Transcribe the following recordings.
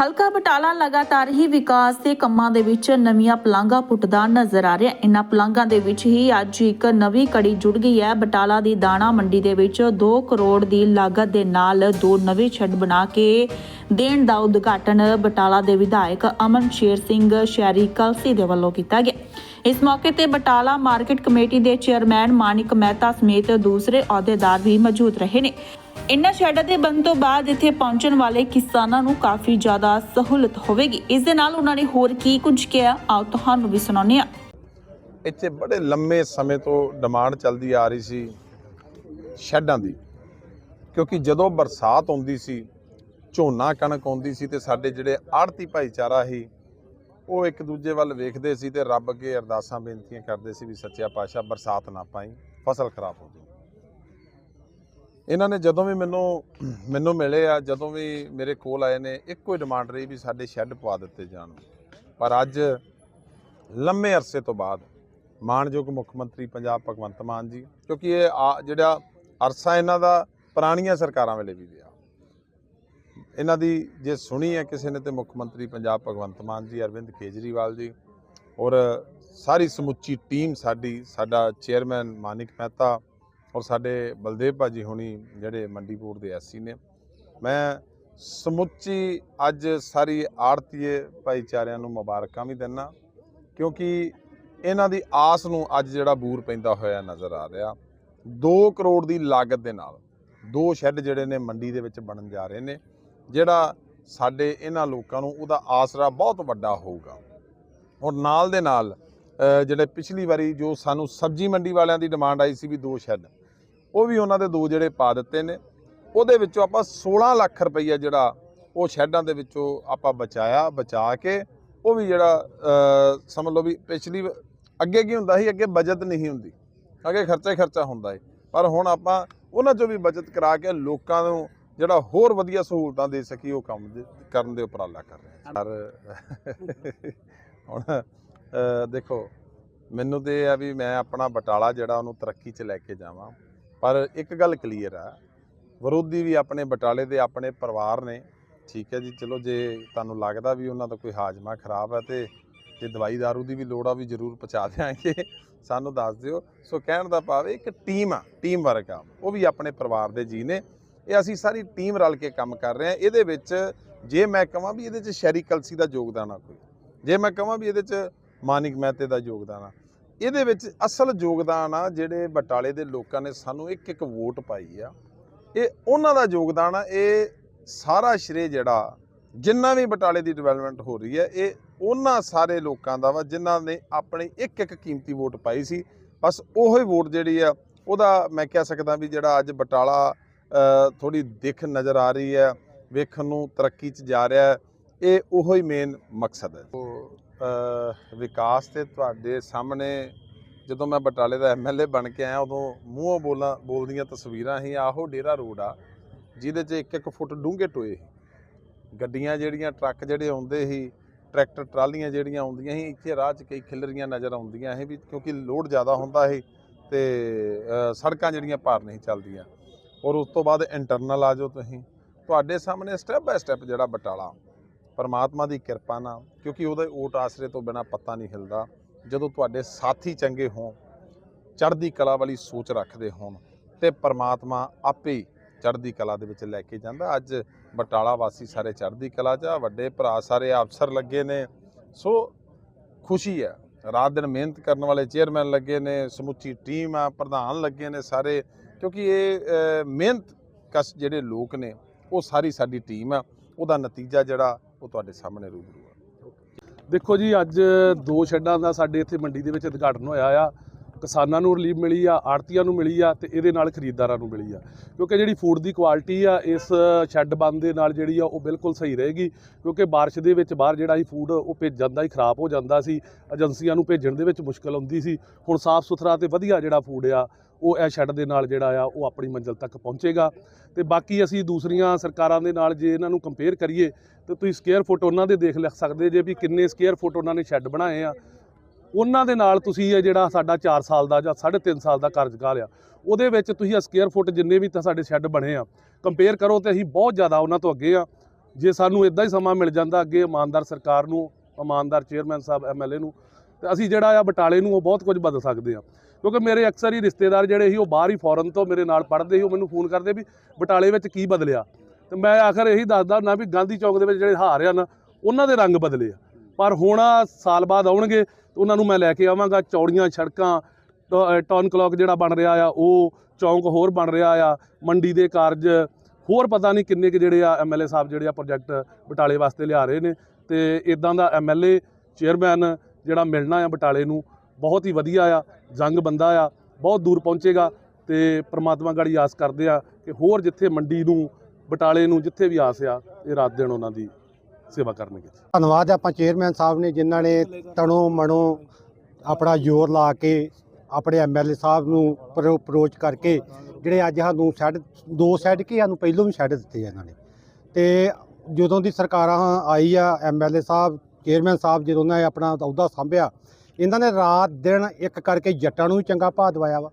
ਹਲਕਾ ਬਟਾਲਾ ਲਗਾਤਾਰ ਹੀ ਵਿਕਾਸ ਦੇ ਕੰਮਾਂ ਦੇ ਵਿੱਚ ਨਵੀਆਂ ਪਲਾਂਘਾਂ ਪੁੱਟਦਾ ਨਜ਼ਰ ਆ ਰਿਹਾ। ਇਹਨਾਂ ਇਨ੍ਹਾਂ ਪਲਾਂਘਾਂ ਦੇ ਵਿੱਚ ਹੀ ਅੱਜ ਇੱਕ ਨਵੀਂ ਕੜੀ ਜੁੜ ਗਈ ਹੈ। ਬਟਾਲਾ ਦੀ ਦਾਣਾ ਮੰਡੀ ਦੇ ਵਿੱਚ 2 ਕਰੋੜ ਦੀ ਲਾਗਤ ਦੇ ਨਾਲ ਦੋ ਨਵੇਂ ਛੱਡ ਬਣਾ ਕੇ ਦੇਣ ਦਾ ਉਦਘਾਟਨ ਬਟਾਲਾ ਦੇ ਵਿਧਾਇਕ ਅਮਨ ਸ਼ੇਰ ਸਿੰਘ ਸ਼ਹਿਰੀ ਕਲਸੀ ਦੇ ਵੱਲੋਂ ਕੀਤਾ ਗਿਆ। ਇਸ ਮੌਕੇ ਤੇ ਬਟਾਲਾ ਮਾਰਕੀਟ ਕਮੇਟੀ ਦੇ ਚੇਅਰਮੈਨ ਮਾਨਿਕ ਮਹਿਤਾ ਸਮੇਤ ਦੂਸਰੇ ਅਹੁਦੇਦਾਰ ਵੀ ਮੌਜੂਦ ਰਹੇ ਨੇ। ਇਨ੍ਹਾਂ ਸ਼ੈਡਾਂ ਦੇ ਬੰਦ ਤੋਂ ਬਾਅਦ ਇੱਥੇ ਪਹੁੰਚਣ ਵਾਲੇ ਕਿਸਾਨਾਂ ਨੂੰ ਕਾਫੀ ਜ਼ਿਆਦਾ ਸਹੂਲਤ ਹੋਵੇਗੀ। ਇਸ ਦੇ ਨਾਲ ਉਹਨਾਂ ਨੇ ਹੋਰ ਕੀ ਕੁਝ ਕਿਹਾ, ਆਓ ਤੁਹਾਨੂੰ ਵੀ ਸੁਣਾਉਂਦੇ ਹਾਂ। ਇੱਥੇ ਬੜੇ ਲੰਮੇ ਸਮੇਂ ਤੋਂ ਡਿਮਾਂਡ ਚੱਲਦੀ ਆ ਰਹੀ ਸੀ ਸ਼ੈੱਡਾਂ ਦੀ, ਕਿਉਂਕਿ ਜਦੋਂ ਬਰਸਾਤ ਆਉਂਦੀ ਸੀ, ਝੋਨਾ ਕਣਕ ਆਉਂਦੀ ਸੀ ਤੇ ਸਾਡੇ ਜਿਹੜੇ ਆੜਤੀ ਭਾਈਚਾਰਾ ਸੀ, ਉਹ ਇੱਕ ਦੂਜੇ ਵੱਲ ਵੇਖਦੇ ਸੀ ਤੇ ਰੱਬ ਅੱਗੇ ਅਰਦਾਸਾਂ ਬੇਨਤੀਆਂ ਕਰਦੇ ਸੀ ਵੀ ਸੱਚਿਆ ਪਾਤਸ਼ਾਹ ਬਰਸਾਤ ਨਾ ਪਾਈ, ਫਸਲ ਖਰਾਬ ਹੋ ਜਾਊ ਇਹਨਾਂ ਨੇ ਜਦੋਂ ਵੀ ਮੈਨੂੰ ਮੈਨੂੰ ਮਿਲੇ ਆ, ਜਦੋਂ ਵੀ ਮੇਰੇ ਕੋਲ ਆਏ ਨੇ, ਇੱਕੋ ਹੀ ਡਿਮਾਂਡ ਰਹੀ ਵੀ ਸਾਡੇ ਸ਼ੈੱਡ ਪਵਾ ਦਿੱਤੇ ਜਾਣ। ਪਰ ਅੱਜ ਲੰਮੇ ਅਰਸੇ ਤੋਂ ਬਾਅਦ ਮਾਨਯੋਗ ਮੁੱਖ ਮੰਤਰੀ ਪੰਜਾਬ ਭਗਵੰਤ ਮਾਨ ਜੀ, ਕਿਉਂਕਿ ਇਹ ਆ- ਜਿਹੜਾ ਅਰਸਾ ਇਹਨਾਂ ਦਾ ਪੁਰਾਣੀਆਂ ਸਰਕਾਰਾਂ ਵੇਲੇ ਵੀ ਰਿਹਾ। ਇਹਨਾਂ ਦੀ ਜੇ ਸੁਣੀ ਹੈ ਕਿਸੇ ਨੇ ਤੇ ਮੁੱਖ ਮੰਤਰੀ ਪੰਜਾਬ ਭਗਵੰਤ ਮਾਨ ਜੀ, ਅਰਵਿੰਦ ਕੇਜਰੀਵਾਲ ਜੀ ਔਰ ਸਾਰੀ ਸਮੁੱਚੀ ਟੀਮ ਸਾਡੀ, ਸਾਡਾ ਚੇਅਰਮੈਨ ਮਾਨਿਕ ਮਹਿਤਾ ਔਰ ਸਾਡੇ ਬਲਦੇਵ ਭਾਜੀ ਹੋਣੀ ਜਿਹੜੇ ਮੰਡੀ ਬੋਰਡ ਦੇ ਐਸਸੀ ਨੇ, ਮੈਂ ਸਮੁੱਚੀ ਅੱਜ ਸਾਰੀ ਆੜਤੀਏ ਭਾਈਚਾਰਿਆਂ ਨੂੰ ਮੁਬਾਰਕਾਂ ਵੀ ਦਿੰਦਾ ਕਿਉਂਕਿ ਇਹਨਾਂ ਦੀ ਆਸ ਨੂੰ ਅੱਜ ਜਿਹੜਾ ਬੂਰ ਪੈਂਦਾ ਹੋਇਆ ਨਜ਼ਰ ਆ ਰਿਹਾ। 2 ਕਰੋੜ ਦੀ ਲਾਗਤ ਦੇ ਨਾਲ ਦੋ ਸ਼ੈੱਡ ਜਿਹੜੇ ਨੇ ਮੰਡੀ ਦੇ ਵਿੱਚ ਬਣਨ ਜਾ ਰਹੇ ਨੇ, ਜਿਹੜਾ ਸਾਡੇ ਇਹਨਾਂ ਲੋਕਾਂ ਨੂੰ ਉਹਦਾ ਆਸਰਾ ਬਹੁਤ ਵੱਡਾ ਹੋਊਗਾ। ਔਰ ਨਾਲ ਦੇ ਨਾਲ ਜਿਹੜੇ ਪਿਛਲੀ ਵਾਰੀ ਜੋ ਸਾਨੂੰ ਸਬਜ਼ੀ ਮੰਡੀ ਵਾਲਿਆਂ ਦੀ ਡਿਮਾਂਡ ਆਈ ਸੀ ਵੀ ਦੋ ਸ਼ੈੱਡ ਉਹ ਵੀ ਉਹਨਾਂ ਦੇ ਦੋ ਜਿਹੜੇ ਪਾ ਦਿੱਤੇ ਨੇ। ਉਹਦੇ ਵਿੱਚੋਂ ਆਪਾਂ 16 ਲੱਖ ਰੁਪਈਆ ਜਿਹੜਾ ਉਹ ਸ਼ੈੱਡਾਂ ਦੇ ਵਿੱਚੋਂ ਆਪਾਂ ਬਚਾਇਆ, ਬਚਾ ਕੇ ਉਹ ਵੀ ਜਿਹੜਾ ਸਮਝ ਲਓ ਵੀ ਪਿਛਲੀ ਅੱਗੇ ਕੀ ਹੁੰਦਾ ਸੀ, ਅੱਗੇ ਬਜਟ ਨਹੀਂ ਹੁੰਦੀ। ਅੱਗੇ ਖਰਚਾ ਹੀ ਖਰਚਾ ਹੁੰਦਾ ਸੀ। ਪਰ ਹੁਣ ਆਪਾਂ ਉਹਨਾਂ ਚੋਂ ਵੀ ਬਚਤ ਕਰਾ ਕੇ ਲੋਕਾਂ ਨੂੰ ਜਿਹੜਾ ਹੋਰ ਵਧੀਆ ਸਹੂਲਤਾਂ ਦੇ ਸਕੀ ਉਹ ਕੰਮ ਕਰਨ ਦੇ ਉਪਰਾਲਾ ਕਰ ਰਹੇ ਹਾਂ। ਪਰ ਹੁਣ ਦੇਖੋ, ਮੈਨੂੰ ਤੇ ਇਹ ਆ ਵੀ ਮੈਂ ਆਪਣਾ ਬਟਾਲਾ ਜਿਹੜਾ ਉਹਨੂੰ ਤਰੱਕੀ 'ਚ ਲੈ ਕੇ ਜਾਵਾਂ। ਪਰ ਇੱਕ ਗੱਲ ਕਲੀਅਰ ਆ, ਵਿਰੋਧੀ ਵੀ ਆਪਣੇ ਬਟਾਲੇ ਦੇ ਆਪਣੇ ਪਰਿਵਾਰ ਨੇ, ਠੀਕ ਹੈ ਜੀ, ਚਲੋ ਜੇ ਤੁਹਾਨੂੰ ਲੱਗਦਾ ਵੀ ਉਹਨਾਂ ਦਾ ਕੋਈ ਹਾਜ਼ਮਾ ਖਰਾਬ ਹੈ ਤੇ ਜੇ ਦਵਾਈ ਦਾਰੂ ਦੀ ਵੀ ਲੋੜ ਆ, ਵੀ ਜ਼ਰੂਰ ਪਹੁੰਚਾ ਦਿਆਂਗੇ, ਸਾਨੂੰ ਦੱਸ ਦਿਓ। ਸੋ ਕਹਿਣ ਦਾ ਭਾਵ ਇੱਕ ਟੀਮ ਆ ਟੀਮ ਵਰਕ ਆ, ਉਹ ਵੀ ਆਪਣੇ ਪਰਿਵਾਰ ਦੇ ਜੀ ਨੇ। ਇਹ ਅਸੀਂ ਸਾਰੀ ਟੀਮ ਰਲ ਕੇ ਕੰਮ ਕਰ ਰਹੇ ਹਾਂ, ਇਹਦੇ ਵਿੱਚ ਜੇ ਮੈਂ ਕਹਾਂ ਵੀ ਇਹਦੇ 'ਚ ਸ਼ੈਰੀ ਕਲਸੀ ਦਾ ਯੋਗਦਾਨ ਆ ਕੋਈ, ਜੇ ਮੈਂ ਕਹਾਂ ਵੀ ਇਹਦੇ 'ਚ ਮਾਨਿਕ ਮਹਿਤੇ ਦਾ ਯੋਗਦਾਨ ਆ ਇਹਦੇ ਵਿੱਚ ਅਸਲ ਯੋਗਦਾਨ ਆ ਜਿਹੜੇ ਬਟਾਲੇ ਦੇ ਲੋਕਾਂ ਨੇ ਸਾਨੂੰ ਇੱਕ ਇੱਕ ਵੋਟ ਪਾਈ ਆ। ਇਹ ਉਹਨਾਂ ਦਾ ਯੋਗਦਾਨ ਆ, ਇਹ ਸਾਰਾ ਸ਼੍ਰੇ ਜਿਹੜਾ ਜਿੰਨਾ ਵੀ ਬਟਾਲੇ ਦੀ ਡਿਵੈਲਪਮੈਂਟ ਹੋ ਰਹੀ ਹੈ ਇਹ ਉਹਨਾਂ ਸਾਰੇ ਲੋਕਾਂ ਦਾ ਵਾ ਜਿਨ੍ਹਾਂ ਨੇ ਆਪਣੀ ਇੱਕ ਇੱਕ ਕੀਮਤੀ ਵੋਟ ਪਾਈ ਸੀ। ਬਸ ਉਹੋ ਹੀ ਵੋਟ ਜਿਹੜੀ ਆ, ਉਹਦਾ ਮੈਂ ਕਹਿ ਸਕਦਾ ਵੀ ਜਿਹੜਾ ਅੱਜ ਬਟਾਲਾ ਥੋੜੀ ਦਿੱਖ ਨਜ਼ਰ ਆ ਰਹੀ ਹੈ ਵੇਖਣ ਨੂੰ ਤਰੱਕੀ 'ਚ ਜਾ ਰਿਹਾ, ਇਹ ਉਹੋ ਹੀ ਮੇਨ ਮਕਸਦ ਹੈ। ਵਿਕਾਸ ਤੇ ਤੁਹਾਡੇ ਸਾਹਮਣੇ ਜਦੋਂ ਮੈਂ ਬਟਾਲੇ ਦਾ ਐਮਐਲਏ ਬਣ ਕੇ ਆਇਆ, ਉਦੋਂ ਮੂੰਹੋਂ ਬੋਲਾਂ, ਬੋਲਦੀਆਂ ਤਸਵੀਰਾਂ ਹੀ ਆਹੋ ਡੇਰਾ ਰੋਡ ਆ, ਜਿਹਦੇ 'ਚ ਇੱਕ ਇੱਕ ਫੁੱਟ ਡੂੰਘੇ ਟੋਏ ਸੀ। ਗੱਡੀਆਂ ਜਿਹੜੀਆਂ, ਟਰੱਕ ਜਿਹੜੇ ਆਉਂਦੇ ਸੀ, ਟਰੈਕਟਰ, ਟਰਾਲੀਆਂ ਜਿਹੜੀਆਂ ਆਉਂਦੀਆਂ ਸੀ, ਇੱਥੇ ਰਾਹ 'ਚ ਕਈ ਖਿਲਰੀਆਂ ਨਜ਼ਰ ਆਉਂਦੀਆਂ ਸੀ ਵੀ ਕਿਉਂਕਿ ਲੋਡ ਜ਼ਿਆਦਾ ਹੁੰਦਾ ਸੀ ਤੇ ਸੜਕਾਂ ਜਿਹੜੀਆਂ ਭਾਰ ਨਹੀਂ ਚੱਲਦੀਆਂ। ਔਰ ਉਸ ਤੋਂ ਬਾਅਦ ਇੰਟਰਨਲ ਆ ਜਾਓ ਤੁਸੀਂ। ਤੁਹਾਡੇ ਸਾਹਮਣੇ ਸਟੈਪ ਬਾਏ ਸਟੈਪ ਜਿਹੜਾ ਬਟਾਲਾ ਪਰਮਾਤਮਾ ਦੀ ਕਿਰਪਾ ਨਾਲ, ਕਿਉਂਕਿ ਉਹਦੇ ਓਟ ਆਸਰੇ ਤੋਂ ਬਿਨਾ ਪੱਤਾ ਨਹੀਂ ਹਿਲਦਾ। ਜਦੋਂ ਤੁਹਾਡੇ ਸਾਥੀ ਚੰਗੇ ਹੋਣ, ਚੜ੍ਹਦੀ ਕਲਾ ਵਾਲੀ ਸੋਚ ਰੱਖਦੇ ਹੋਣ, ਤੇ ਪਰਮਾਤਮਾ ਆਪੇ ਚੜ੍ਹਦੀ ਕਲਾ ਦੇ ਵਿੱਚ ਲੈ ਕੇ ਜਾਂਦਾ। ਅੱਜ ਬਟਾਲਾ ਵਾਸੀ ਸਾਰੇ ਚੜ੍ਹਦੀ ਕਲਾ 'ਚ ਆ, ਵੱਡੇ ਭਰਾ ਸਾਰੇ ਅਫਸਰ ਲੱਗੇ ਨੇ। ਸੋ ਖੁਸ਼ੀ ਹੈ, ਰਾਤ ਦਿਨ ਮਿਹਨਤ ਕਰਨ ਵਾਲੇ ਚੇਅਰਮੈਨ ਲੱਗੇ ਨੇ, ਸਮੁੱਚੀ ਟੀਮ ਆ, ਪ੍ਰਧਾਨ ਲੱਗੇ ਨੇ ਸਾਰੇ, ਕਿਉਂਕਿ ਇਹ ਮਿਹਨਤ ਕਸ ਜਿਹੜੇ ਲੋਕ ਨੇ, ਉਹ ਸਾਰੀ ਸਾਡੀ ਟੀਮ ਆ। ਉਹਦਾ ਨਤੀਜਾ ਜਿਹੜਾ ਉਹ ਤੁਹਾਡੇ ਸਾਹਮਣੇ ਰੂਬਰੂ ਆ। ਦੇਖੋ ਜੀ, ਅੱਜ ਦੋ ਸ਼ੈੱਡਾਂ ਦਾ ਸਾਡੇ ਇੱਥੇ ਮੰਡੀ ਦੇ ਵਿੱਚ ਉਦਘਾਟਨ ਹੋਇਆ ਆ। ਕਿਸਾਨਾਂ ਨੂੰ ਰਿਲੀਫ ਮਿਲੀ ਆ ਆੜਤੀਆਂ ਨੂੰ ਮਿਲੀ ਆ ਤੇ ਇਹਦੇ ਨਾਲ ਖਰੀਦਦਾਰਾਂ ਨੂੰ ਮਿਲੀ ਆ। ਕਿਉਂਕਿ ਜਿਹੜੀ ਫੂਡ ਦੀ ਕੁਆਲਿਟੀ ਆ, ਇਸ ਸ਼ੈੱਡ ਬੰਦ ਦੇ ਨਾਲ ਜਿਹੜੀ ਆ, ਉਹ ਬਿਲਕੁਲ ਸਹੀ ਰਹੇਗੀ। ਕਿਉਂਕਿ ਬਾਰਿਸ਼ ਦੇ ਵਿੱਚ ਬਾਹਰ ਜਿਹੜਾ ਹੀ ਫੂਡ ਉਹ ਭੇਜ ਜਾਂਦਾ ਹੀ, ਖਰਾਬ ਹੋ ਜਾਂਦਾ ਸੀ। ਏਜੰਸੀਆਂ ਨੂੰ ਭੇਜਣ ਦੇ ਵਿੱਚ ਮੁਸ਼ਕਲ ਆਉਂਦੀ ਸੀ। ਹੁਣ ਸਾਫ਼ ਸੁਥਰਾ ਤੇ ਵਧੀਆ ਜਿਹੜਾ ਫੂਡ ਆ, ਉਹ ਇਹ ਸ਼ੈੱਡ ਦੇ ਨਾਲ ਜਿਹੜਾ ਆ, ਉਹ ਆਪਣੀ ਮੰਜ਼ਿਲ ਤੱਕ ਪਹੁੰਚੇਗਾ। ਤੇ ਬਾਕੀ ਅਸੀਂ ਦੂਸਰੀਆਂ ਸਰਕਾਰਾਂ ਦੇ ਨਾਲ ਜੇ ਇਹਨਾਂ ਨੂੰ ਕੰਪੇਅਰ ਕਰੀਏ, ਤੇ ਤੁਸੀਂ ਸਕੁਅਰ ਫੁੱਟ ਉਹਨਾਂ ਦੇ ਦੇਖ ਲਿਖ ਸਕਦੇ ਜੇ ਵੀ ਕਿੰਨੇ ਸਕੁਅਰ ਫੁੱਟ ਉਹਨਾਂ ਨੇ ਸ਼ੈੱਡ ਬਣਾਏ ਆ। ਉਹਨਾਂ ਦੇ ਨਾਲ ਤੁਸੀਂ ਇਹ ਜਿਹੜਾ ਸਾਡਾ 4 ਸਾਲ ਦਾ ਜਾਂ 3.5 ਸਾਲ ਦਾ ਕਾਰਜਕਾਲ ਆ ਉਹਦੇ ਵਿੱਚ ਤੁਸੀਂ ਸਕੁਅਰ ਫੁੱਟ ਜਿੰਨੇ ਵੀ ਤਾਂ ਸਾਡੇ ਸ਼ੈੱਡ ਬਣੇ ਆ ਕੰਪੇਅਰ ਕਰੋ ਤੇ ਅਸੀਂ ਬਹੁਤ ਜ਼ਿਆਦਾ ਉਹਨਾਂ ਤੋਂ ਅੱਗੇ ਆ। ਜੇ ਸਾਨੂੰ ਇਦਾਂ ਹੀ ਸਮਾਂ ਮਿਲ ਜਾਂਦਾ ਅੱਗੇ ਇਮਾਨਦਾਰ ਸਰਕਾਰ ਨੂੰ, ਇਮਾਨਦਾਰ ਚੇਅਰਮੈਨ ਸਾਹਿਬ ਐਮਐਲਏ ਨੂੰ, ਤੇ ਅਸੀਂ ਜਿਹੜਾ ਆ ਬਟਾਲੇ ਨੂੰ ਉਹ ਬਹੁਤ ਕੁਝ ਬਦਲ ਸਕਦੇ ਆ। ਕਿਉਂਕਿ ਮੇਰੇ ਅਕਸਰ ਹੀ ਰਿਸ਼ਤੇਦਾਰ ਜਿਹੜੇ ਸੀ ਉਹ ਬਾਹਰ ਹੀ ਫੋਰਨ ਤੋਂ ਮੇਰੇ ਨਾਲ ਪੜ੍ਹਦੇ ਸੀ, ਉਹ ਮੈਨੂੰ ਫੋਨ ਕਰਦੇ ਵੀ ਬਟਾਲੇ ਵਿੱਚ ਕੀ ਬਦਲਿਆ? ਤੇ ਮੈਂ ਆਖਰ ਇਹੀ ਦੱਸਦਾ ਨਾ ਵੀ ਗਾਂਧੀ ਚੌਕ ਦੇ ਵਿੱਚ ਜਿਹੜੇ ਹਾਰ ਆ ਨਾ, ਉਹਨਾਂ ਦੇ ਰੰਗ ਬਦਲੇ ਆ। ਪਰ ਹੁਣ ਸਾਲ ਬਾਅਦ ਆਉਣਗੇ ਤੇ ਉਹਨਾਂ ਨੂੰ ਮੈਂ ਲੈ ਕੇ ਆਵਾਂਗਾ ਚੌੜੀਆਂ ਸੜਕਾਂ, ਟ- ਅਹ ਟਾਊਨ ਕਲੌਕ ਜਿਹੜਾ ਬਣ ਰਿਹਾ ਆ, ਉਹ ਚੌਂਕ ਹੋਰ ਬਣ ਰਿਹਾ ਆ, ਮੰਡੀ ਦੇ ਕਾਰਜ, ਹੋਰ ਪਤਾ ਨਹੀਂ ਕਿੰਨੇ ਕੁ ਜਿਹੜੇ ਆ ਐਮਐਲਏ ਸਾਹਿਬ ਜਿਹੜੇ ਆ ਪ੍ਰੋਜੈਕਟ ਬਟਾਲੇ ਵਾਸਤੇ ਲਿਆ ਰਹੇ ਨੇ ਤੇ ਇਦਾਂ ਦਾ ਐਮਐਲਏ ਚੇਅਰਮੈਨ ਜਿਹੜਾ ਮਿਲਣਾ ਆ ਬਟਾਲੇ ਨੂੰ, ਬਹੁਤ ਹੀ ਵਧੀਆ ਆ, ਜੰਗ ਬੰਦਾ ਆ, ਬਹੁਤ ਦੂਰ ਪਹੁੰਚੇਗਾ ਤੇ ਪ੍ਰਮਾਤਮਾ ਗਾੜੀ ਆਸ ਕਰਦੇ ਆ ਕਿ ਹੋਰ ਜਿੱਥੇ ਮੰਡੀ ਨੂੰ, ਬਟਾਲੇ ਨੂੰ ਜਿੱਥੇ ਵੀ ਆਸ ਆ, ਇਹ ਰਾਤ ਦਿਨ ਉਹਨਾਂ ਦੀ ਸੇਵਾ ਕਰਨਗੇ ਧੰਨਵਾਦ ਆਪਾਂ ਚੇਅਰਮੈਨ ਸਾਹਿਬ ਨੇ ਜਿਨ੍ਹਾਂ ਨੇ ਤਣੋ ਮਣੋ ਆਪਣਾ ਜ਼ੋਰ ਲਾ ਕੇ ਆਪਣੇ ਐਮਐਲਏ ਸਾਹਿਬ ਨੂੰ ਅਪਰੋਚ ਕਰਕੇ ਜਿਹੜੇ ਅੱਜ ਸਾਨੂੰ ਸ਼ੈੱਡ ਦੋ ਸ਼ੈੱਡ ਕੀ ਸਾਨੂੰ ਪਹਿਲੋਂ ਵੀ ਸ਼ੈੱਡ ਦਿੱਤੇ ਆ ਇਹਨਾਂ ਨੇ। ਤੇ ਜਦੋਂ ਦੀ ਸਰਕਾਰਾਂ ਆਈ ਆ ਐਮਐਲਏ ਸਾਹਿਬ, ਚੇਅਰਮੈਨ ਸਾਹਿਬ ਜਦੋਂ ਉਹਨਾਂ ਨੇ ਆਪਣਾ ਅਹੁਦਾ ਸੰਭਿਆ, ਇਹਨਾਂ ਨੇ ਰਾਤ ਦਿਨ ਇੱਕ ਕਰਕੇ ਜੱਟਾਂ ਨੂੰ ਵੀ ਚੰਗਾ ਭਾਅ ਦਵਾਇਆ ਵਾ।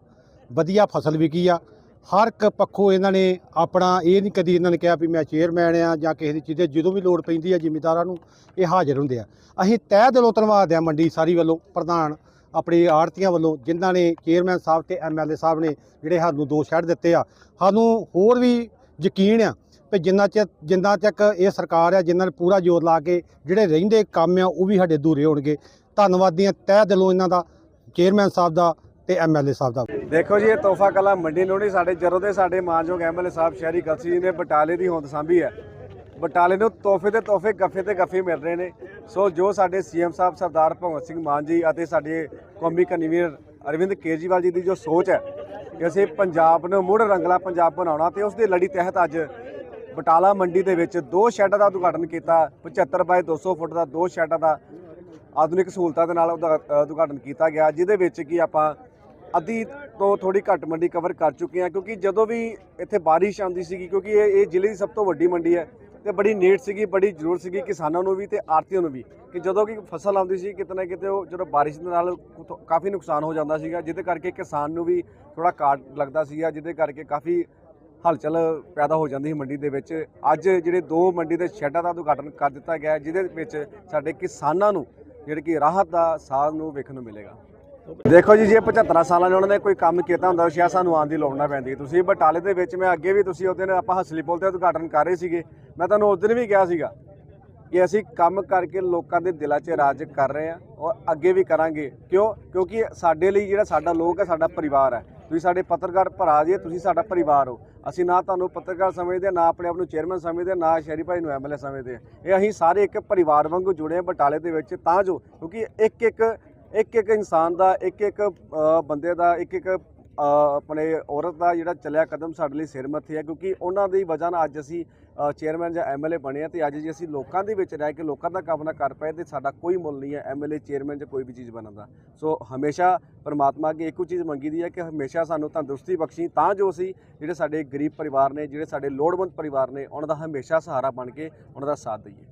ਵਧੀਆ ਫਸਲ ਵਿਕੀ ਆ। ਹਰ ਇੱਕ ਪੱਖੋਂ ਇਹਨਾਂ ਨੇ ਆਪਣਾ ਇਹ ਨਹੀਂ ਕਦੀ ਇਹਨਾਂ ਨੇ ਕਿਹਾ ਵੀ ਮੈਂ ਚੇਅਰਮੈਨ ਆ ਜਾਂ ਕਿਸੇ ਦੀ ਚੀਜ਼ ਦੇ, ਜਦੋਂ ਵੀ ਲੋੜ ਪੈਂਦੀ ਆ ਜ਼ਿਮੀਦਾਰਾਂ ਨੂੰ ਇਹ ਹਾਜ਼ਰ ਹੁੰਦੇ ਆ। ਅਸੀਂ ਤਹਿ ਦਿਲੋਂ ਧੰਨਵਾਦ ਆ ਮੰਡੀ ਸਾਰੀ ਵੱਲੋਂ, ਪ੍ਰਧਾਨ ਆਪਣੀ ਆੜਤੀਆਂ ਵੱਲੋਂ, ਜਿਨ੍ਹਾਂ ਨੇ ਚੇਅਰਮੈਨ ਸਾਹਿਬ ਤੇ ਐਮਐਲਏ ਸਾਹਿਬ ਨੇ ਜਿਹੜੇ ਸਾਨੂੰ ਦੋ ਸ਼ਹਿਰ ਦਿੱਤੇ ਆ। ਸਾਨੂੰ ਹੋਰ ਵੀ ਯਕੀਨ ਆ ਕਿ ਜਿੰਨਾ ਚਿਰ, ਜਿੰਨਾ ਤੱਕ ਇਹ ਸਰਕਾਰ ਆ, ਜਿਨ੍ਹਾਂ ਨੇ ਪੂਰਾ ਜ਼ੋਰ ਲਾ ਕੇ ਜਿਹੜੇ ਰਹਿੰਦੇ ਕੰਮ ਆ, ਉਹ ਵੀ ਸਾਡੇ ਅਧੂਰੇ ਹੋਣਗੇ। ਧੰਨਵਾਦੀਆਂ ਤਹਿ ਦਿਲੋਂ ਇਹਨਾਂ ਦਾ ਚੇਅਰਮੈਨ ਸਾਹਿਬ ਦਾ ਤੇ ਐਮਐਲਏ ਸਾਹਿਬ ਦਾ। ਦੇਖੋ ਜੀ, ਇਹ ਤੋਹਫਾ ਕਲਾ ਮੰਡੀ ਨੂੰ ਨਹੀਂ, ਸਾਡੇ ਜਦੋਂ ਦੇ ਸਾਡੇ ਮਾਨਯੋਗ ਐਮਐਲਏ ਸਾਹਿਬ ਸ਼ਹਿਰੀ ਕਲਸੀ ਜੀ ਨੇ ਬਟਾਲੇ ਦੀ ਹੋਂਦ ਸਾਂਭੀ ਹੈ। ਬਟਾਲੇ ਨੂੰ ਤੋਹਫੇ ਤੇ ਤੋਹਫੇ, ਗੱਫੇ ਤੇ ਗੱਫੇ ਮਿਲ ਰਹੇ ਨੇ। ਸੋ ਜੋ ਸਾਡੇ ਸੀਐਮ ਸਾਹਿਬ ਸਰਦਾਰ ਭਗਵੰਤ ਸਿੰਘ ਮਾਨ ਜੀ ਅਤੇ ਸਾਡੇ ਕੌਮੀ ਕਨਵੀਨਰ ਅਰਵਿੰਦ ਕੇਜਰੀਵਾਲ ਜੀ ਦੀ ਜੋ ਸੋਚ ਹੈ ਕਿ ਅਸੀਂ ਪੰਜਾਬ ਨੂੰ ਮੁੜ ਰੰਗਲਾ ਪੰਜਾਬ ਬਣਾਉਣਾ ਤੇ ਉਸ ਦੀ ਲੜੀ ਤਹਿਤ ਅੱਜ ਬਟਾਲਾ ਮੰਡੀ ਦੇ ਵਿੱਚ ਦੋ ਸ਼ੈੱਡਾਂ ਦਾ ਉਦਘਾਟਨ ਕੀਤਾ 75 ਬਾਈ 200 ਫੁੱਟ ਦਾ ਦੋ ਸ਼ੈੱਡਾਂ ਦਾ ਆਧੁਨਿਕ ਸਹੂਲਤਾਂ ਦੇ ਨਾਲ ਉਹਦਾ ਉਦਘਾਟਨ ਕੀਤਾ ਗਿਆ, ਜਿਹਦੇ ਵਿੱਚ ਕੀ ਆਪਾਂ ਅੱਧੀ ਤੋਂ ਥੋੜੀ ਘੱਟ ਮੰਡੀ ਕਵਰ ਕਰ ਚੁੱਕੇ ਹਾਂ, ਕਿਉਂਕਿ ਜਦੋਂ ਵੀ ਇੱਥੇ ਬਾਰਿਸ਼ ਆਉਂਦੀ ਸੀਗੀ, ਕਿਉਂਕਿ ਇਹ ਇਹ ਜ਼ਿਲ੍ਹੇ ਦੀ ਸਭ ਤੋਂ ਵੱਡੀ ਮੰਡੀ ਹੈ ਤੇ ਬੜੀ ਨੀਡ ਸੀਗੀ, ਬੜੀ ਜ਼ਰੂਰਤ ਸੀਗੀ ਕਿਸਾਨਾਂ ਨੂੰ ਵੀ ਤੇ ਆੜਤੀਆਂ ਨੂੰ ਵੀ ਕਿ ਜਦੋਂ ਕਿ ਫਸਲ ਆਉਂਦੀ ਸੀ, ਕਿਤੇ ਨਾ ਕਿਤੇ ਉਹ ਜਦੋਂ ਬਾਰਿਸ਼ ਦੇ ਨਾਲ ਕਾਫੀ ਨੁਕਸਾਨ ਹੋ ਜਾਂਦਾ ਸੀਗਾ, ਜਿਹਦੇ ਕਰਕੇ ਕਿਸਾਨ ਨੂੰ ਵੀ ਥੋੜਾ ਕਾਟ ਲੱਗਦਾ ਸੀਗਾ, ਜਿਹਦੇ ਕਰਕੇ ਕਾਫੀ ਹਲਚਲ ਪੈਦਾ ਹੋ ਜਾਂਦੀ ਸੀ ਮੰਡੀ ਦੇ ਵਿੱਚ। ਅੱਜ ਜਿਹੜੇ ਦੋ ਮੰਡੀ ਦੇ ਸ਼ੈੱਡਾਂ ਦਾ ਉਦਘਾਟਨ ਕਰ ਦਿੱਤਾ ਗਿਆ, ਜਿਹਦੇ ਵਿੱਚ ਸਾਡੇ ਕਿਸਾਨਾਂ ਨੂੰ, ਜਿਹੜੀ ਕਿ ਰਾਹਤ ਦਾ ਸਾਹ ਨੂੰ ਵੇਖਣ ਨੂੰ ਮਿਲੇਗਾ। ਦੇਖੋ ਜੀ ਜੇ 75 ਸਾਲਾਂ 'ਚ ਉਹਨਾਂ ਨੇ ਕੋਈ ਕੰਮ ਕੀਤਾ ਹੁੰਦਾ ਸ਼ਾਇਦ ਸਾਨੂੰ ਆਉਣ ਦੀ ਲੋੜ ਨਾ ਪੈਂਦੀ। ਤੁਸੀਂ ਬਟਾਲੇ ਦੇ ਵਿੱਚ ਮੈਂ ਅੱਗੇ ਵੀ ਤੁਸੀਂ ਉਹਦੇ ਨਾਲ ਆਪਾਂ ਹਸਲੀ ਪੁਲ ਤੇ ਉਦਘਾਟਨ ਕਰ ਰਹੇ ਸੀਗੇ। ਮੈਂ ਤੁਹਾਨੂੰ ਉਸ ਦਿਨ ਵੀ ਕਿਹਾ ਸੀਗਾ ਕਿ ਅਸੀਂ ਕੰਮ ਕਰਕੇ ਲੋਕਾਂ ਦੇ ਦਿਲਾਂ 'ਚ ਰਾਜ ਕਰ ਰਹੇ ਹਾਂ ਔਰ ਅੱਗੇ ਵੀ ਕਰਾਂਗੇ। ਕਿਉਂ? ਕਿਉਂਕਿ ਸਾਡੇ ਲਈ ਜਿਹੜਾ ਸਾਡਾ ਲੋਕ ਹੈ ਸਾਡਾ ਪਰਿਵਾਰ ਹੈ। ਤੁਸੀਂ ਸਾਡੇ ਪੱਤਰਕਾਰ ਭਰਾ ਜੀ ਤੁਸੀਂ ਸਾਡਾ ਪਰਿਵਾਰ ਹੋ। ਅਸੀਂ ਨਾ ਤੁਹਾਨੂੰ ਪੱਤਰਕਾਰ ਸਮਝਦੇ ਹਾਂ, ਨਾ ਆਪਣੇ ਆਪ ਨੂੰ ਚੇਅਰਮੈਨ ਸਮਝਦੇ ਹਾਂ, ਨਾ ਸ਼ਹਿਰੀ ਭਾਈ ਨੂੰ ਐਮਐਲਏ ਸਮਝਦੇ। ਹਾਂ। ਇਹ ਅਸੀਂ ਸਾਰੇ ਇੱਕ ਪਰਿਵਾਰ ਵਾਂਗੂ ਜੁੜੇ ਹਾਂ ਬਟਾਲੇ ਦੇ ਵਿੱਚ ਤਾਂ ਜੋ ਕਿਉਂਕਿ ਇੱਕ ਇੱਕ ਇੱਕ ਇੱਕ ਇਨਸਾਨ ਦਾ, ਇੱਕ ਇੱਕ ਬੰਦੇ ਦਾ, ਇੱਕ ਇੱਕ ਆਪਣੇ ਔਰਤ ਦਾ ਜਿਹੜਾ ਚੱਲਿਆ ਕਦਮ ਸਾਡੇ ਲਈ ਸਿਰ ਮੱਥੇ ਹੈ ਕਿਉਂਕਿ ਉਹਨਾਂ ਦੀ ਵਜ੍ਹਾ ਨਾਲ ਅੱਜ ਅਸੀਂ ਚੇਅਰਮੈਨ ਜਾਂ ਐਮਐਲਏ ਬਣੇ ਆ ਤੇ ਅੱਜ ਜੇ ਅਸੀਂ ਲੋਕਾਂ ਦੇ ਵਿੱਚ ਰਹਿ ਕੇ ਲੋਕਾਂ ਦਾ ਕੰਮ ਨਾ ਕਰ ਪਏ ਤੇ ਸਾਡਾ ਕੋਈ ਮੁੱਲ ਨਹੀਂ ਹੈ ਐਮਐਲਏ ਚੇਅਰਮੈਨ ਜਾਂ ਕੋਈ ਵੀ ਚੀਜ਼ ਬਣਨ ਦਾ। ਸੋ ਹਮੇਸ਼ਾ ਪਰਮਾਤਮਾ ਅੱਗੇ ਇੱਕੋ ਚੀਜ਼ ਮੰਗੀ ਦੀ ਹੈ ਕਿ ਹਮੇਸ਼ਾ ਸਾਨੂੰ ਤੰਦਰੁਸਤੀ ਬਖਸ਼ੀ, ਤਾਂ ਜੋ ਅਸੀਂ ਜਿਹੜੇ ਸਾਡੇ ਗਰੀਬ ਪਰਿਵਾਰ ਨੇ, ਜਿਹੜੇ ਸਾਡੇ ਲੋੜਵੰਦ ਪਰਿਵਾਰ ਨੇ, ਉਹਨਾਂ ਦਾ ਹਮੇਸ਼ਾ ਸਹਾਰਾ ਬਣ ਕੇ ਉਹਨਾਂ ਦਾ ਸਾਥ ਦਈਏ।